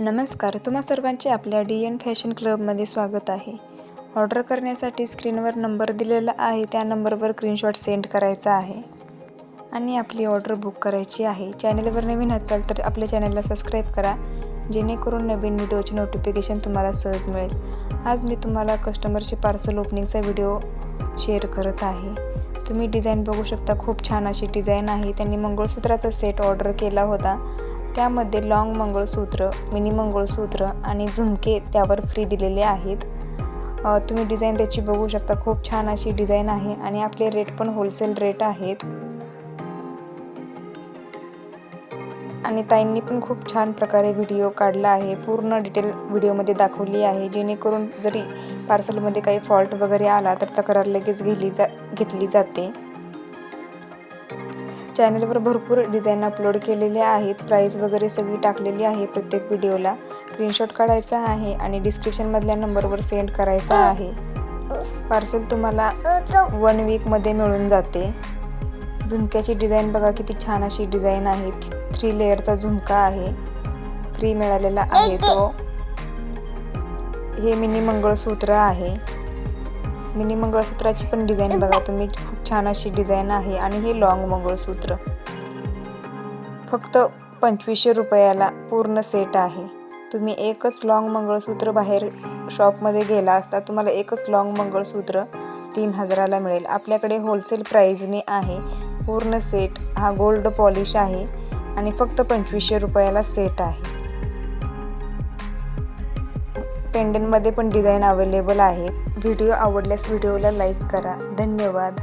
नमस्कार तुम्हा सर्वांचे आपल्या डी एन फॅशन क्लबमध्ये स्वागत आहे. ऑर्डर करण्यासाठी स्क्रीनवर नंबर दिलेला आहे त्या नंबरवर स्क्रीनशॉट सेंड करायचा आहे. आणि आपली ऑर्डर बुक करायची आहे. चॅनलवर नवीन असाल तर आपल्या चॅनलला सबस्क्राईब करा जेणेकरून नवीन व्हिडिओचे नोटिफिकेशन तुम्हाला सहज मिळेल. आज मी तुम्हाला कस्टमरचे पार्सल ओपनिंगचा व्हिडिओ शेअर करत आहे. तुम्ही डिझाईन बघू शकता खूप छान अशी डिझाईन आहे. त्यांनी मंगळसूत्राचा सेट ऑर्डर केला होता. त्यामध्ये लॉंग मंगळसूत्र मिनी मंगळसूत्र आणि झुमके त्यावर फ्री दिलेले आहेत. तुम्ही डिझाईन त्याची बघू शकता. खूप छान अशी डिझाईन आहे आणि आपले रेट पण होलसेल रेट आहेत. आणि ताईंनी पण खूप छान प्रकारे व्हिडिओ काढला आहे. पूर्ण डिटेल व्हिडिओमध्ये दाखवली आहे. जेणेकरून जरी पार्सलमध्ये काही फॉल्ट वगैरे आला तर तक्रार लगेच घेतली जा घेतली जाते. चॅनलवर भरपूर डिझाईन अपलोड केलेले आहेत. प्राईस वगैरे सगळी टाकलेली आहे प्रत्येक व्हिडिओला. स्क्रीनशॉट काढायचा आहे आणि डिस्क्रिप्शनमधल्या नंबरवर सेंड करायचा आहे. पार्सल तुम्हाला वन वीकमध्ये मिळून जाते. झुमक्याची डिझाईन बघा किती छान अशी डिझाईन आहे. थ्री लेअरचा झुमका आहे. फ्री मिळालेला आहे तो. हे मिनी मंगळसूत्र आहे. मिनी मंगळसूत्राची पण डिझाईन बघा. तुम्ही खूप छान अशी डिझाईन आहे आणि हे लॉंग मंगळसूत्र. फक्त पंचवीसशे रुपयाला पूर्ण सेट आहे. तुम्ही एकच लॉंग मंगळसूत्र बाहेर शॉपमध्ये गेला असता तुम्हाला एकच लॉंग मंगळसूत्र तीन हजाराला मिळेल. आपल्याकडे होलसेल प्राईजने आहे. पूर्ण सेट हा गोल्ड पॉलिश आहे. आणि फक्त पंचवीसशे रुपयाला सेट आहे. पेंडनमध्ये पण डिझाईन अवेलेबल आहे. व्हिडिओ आवडल्यास व्हिडिओला लाईक करा. धन्यवाद.